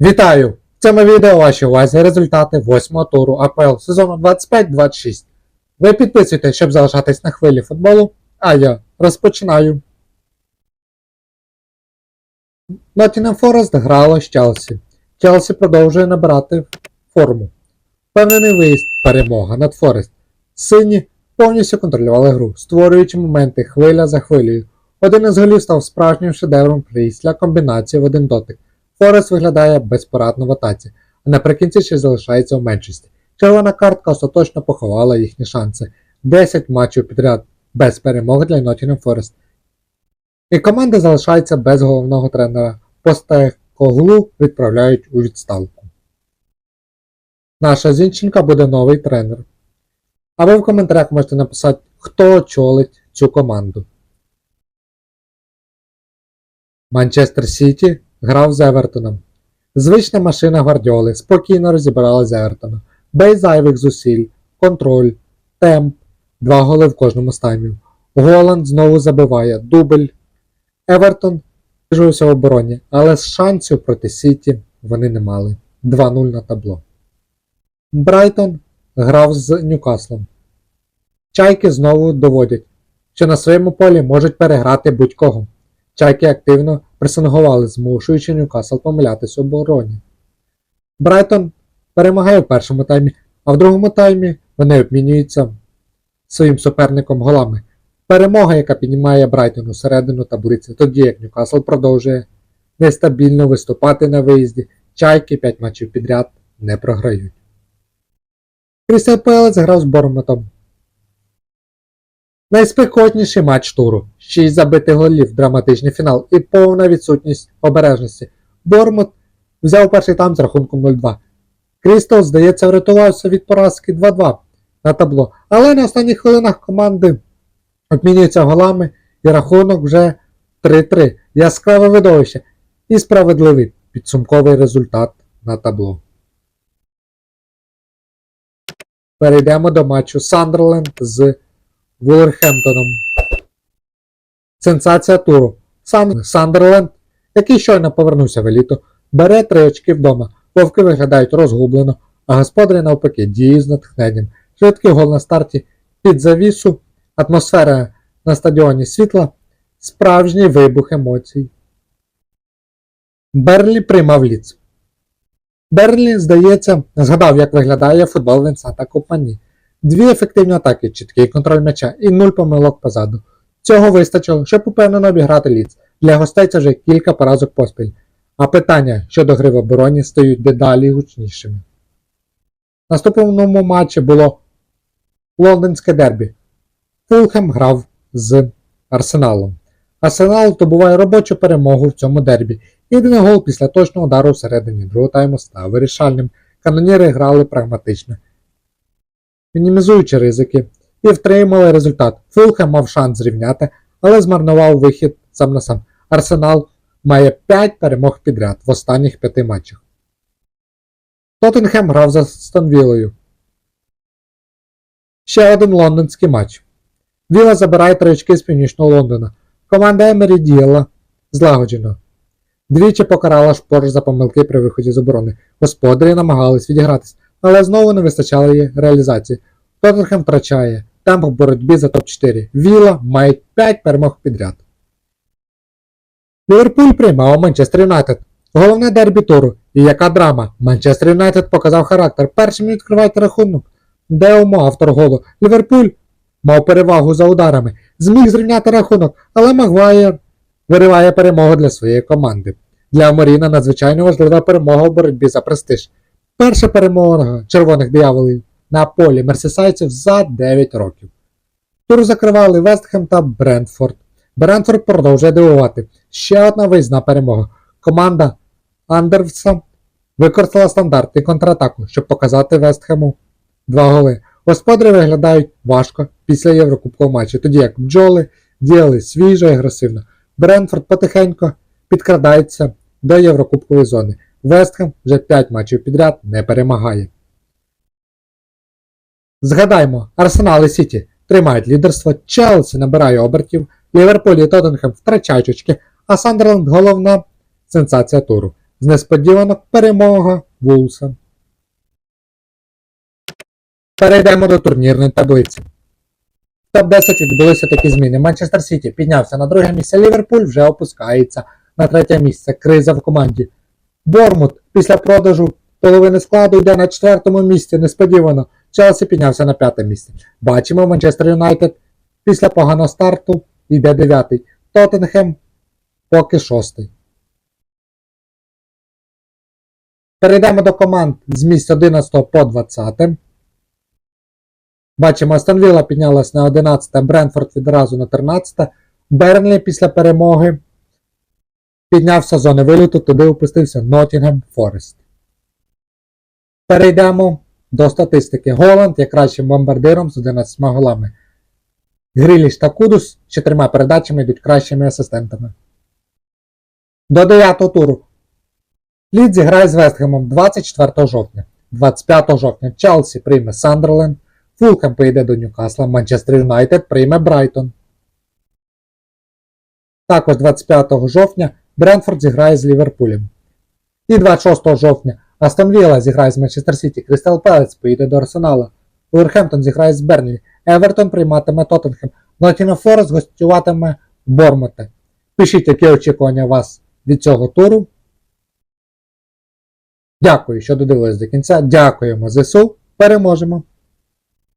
Вітаю! В цьому відео ваші увазі результати 8-го туру АПЛ сезону 25-26. Ви підписуйтесь, щоб залишатись на хвилі футболу, а я розпочинаю. Nottingham Forest грало з Челсі. Челсі продовжує набирати форму. Впевнений виїзд, перемога над Форест. Сині повністю контролювали гру, створюючи моменти хвиля за хвилею. Один із голів став справжнім шедевром після комбінації в один дотик. Форест виглядає безпорадно в атаці, а наприкінці ще залишається у меншості. Червона картка остаточно поховала їхні шанси. 10 матчів підряд без перемоги для Nottingham Forest. І команда залишається без головного тренера. Постекоглу відправляють у відставку. Наша Зінченка буде новий тренер. А ви в коментарях можете написати, хто очолить цю команду. Манчестер Сіті грав з Евертоном. Звична машина Гвардіоли спокійно розібрала з Евертоном. Без зайвих зусиль, контроль, темп, два голи в кожному з таймів. Голланд знову забиває, дубль. Евертон в обороні, але з шансів проти Сіті вони не мали. 2-0 на табло. Брайтон грав з Ньюкаслом. Чайки знову доводять, що на своєму полі можуть переграти будь-кого. Чайки активно пресингували, змушуючи Ньюкасл помилятися у обороні. Брайтон перемагає в першому таймі, а в другому таймі вони обмінюються своїм суперником голами. Перемога, яка піднімає Брайтон у середину таблиці, тоді як Ньюкасл продовжує нестабільно виступати на виїзді, чайки 5 матчів підряд не програють. Крістал Пелець грав з Бормутом. Найспекотніший матч туру. 6 забитих голів, драматичний фінал і повна відсутність обережності. Бормут взяв перший там з рахунком 0-2. Крістал, здається, врятувався від поразки 2-2 на табло, але на останніх хвилинах команди обмінюються голами і рахунок вже 3-3. Яскраве видовище і справедливий підсумковий результат на табло. Перейдемо до матчу Сандерленд з Вулверхемптоном. Сенсація туру. Сан... Сандерленд, який щойно повернувся в еліту, бере три очки вдома. Вовки виглядають розгублено, а господарі навпаки діють з натхненням. Швидкий гол на старті під завісу, атмосфера на стадіоні світла, справжній вибух емоцій. Берлі приймав ліц. Берлі, здається, згадав, як виглядає футбол Вінсента Компані. Дві ефективні атаки, чіткий контроль м'яча і нуль помилок позаду. Цього вистачило, щоб упевнено обіграти ліц. Для гостей це вже кілька поразок поспіль. А питання щодо гри в обороні стають дедалі гучнішими. Наступному матчі було лондонське дербі. Фулхем грав з Арсеналом. Арсенал здобуває робочу перемогу в цьому дербі. Єдиний гол після точного удару всередині другого тайму став вирішальним. Каноніри грали прагматично, мінімізуючи ризики, і втримали результат. Фулхем мав шанс зрівняти, але змарнував вихід сам на сам. Арсенал має 5 перемог підряд в останніх 5 матчах. Тоттенхем грав за Стонвілою. Ще один лондонський матч. Віла забирає три очки з північного Лондона. Команда Емері діяла злагоджено. Двічі покарала шпор за помилки при виході з оборони. Господарі намагались відігратись, але знову не вистачало її реалізації. Тоттенхем втрачає темп в боротьбі за топ-4. Віла має 5 перемог підряд. Ліверпуль приймав Манчестер Юнайтед. Головне дербі туру. І яка драма? Манчестер Юнайтед показав характер. Першим відкривайте рахунок. Деомо, автор голу. Ліверпуль мав перевагу за ударами. Зміг зрівняти рахунок, але Магуайр вириває перемогу для своєї команди. Для Моріна надзвичайно важлива перемога в боротьбі за престиж. Перша перемога червоних дияволів на полі мерсісайців за 9 років. Тур закривали Вестхем та Брентфорд. Брентфорд продовжує дивувати. Ще одна виїзна перемога. Команда Андерса використала стандарт і контратаку, щоб показати Вестхему два голи. Господарі виглядають важко після Єврокубкового матчу, тоді як бджоли діяли свіжо і агресивно. Брентфорд потихеньку підкрадається до Єврокубкової зони. Вестхем вже 5 матчів підряд не перемагає. Згадаймо, Арсенал і Сіті тримають лідерство, Челсі набирає обертів, Ліверпуль і Тоттенхем втрачають очки, а Сандерленд головна сенсація туру. З несподіванок перемога Вулса. Перейдемо до турнірної таблиці. В топ-10 відбулися такі зміни. Манчестер Сіті піднявся на друге місце, Ліверпуль вже опускається на третє місце. Криза в команді. Бормут після продажу половини складу йде на четвертому місці, несподівано. Челсі піднявся на п'яте місце. Бачимо, Манчестер Юнайтед після поганого старту йде дев'ятий. Тоттенхем поки шостий. Перейдемо до команд з місць 11 по 20. Бачимо, Астон Вілла піднялась на 11, Бренфорд відразу на 13. Бернлі після перемоги піднявся з зони виліту, туди опустився Ноттінгем Форест. Перейдемо до статистики. Голланд є кращим бомбардиром з 11 голами. Гріліш та Кудус з чотирма передачами йдуть кращими асистентами. До 9 туру. Лід зіграє з Вестгемом 24 жовтня. 25 жовтня Челсі прийме Сандерленд. Фулхем поїде до Ньюкасла, Манчестер Юнайтед прийме Брайтон. Також 25 жовтня Бренфорд зіграє з Ліверпулем. І 26 жовтня Астон Вілла зіграє з Манчестер Сіті, Кристал Пелець поїде до Арсенала, Уверхемптон зіграє з Бернлі, Евертон прийматиме Тоттенхем, Ноттінгем Форест гостюватиме Бормуте. Пишіть, які очікування вас від цього туру. Дякую, що додивились до кінця. Дякуємо ЗСУ. Переможемо!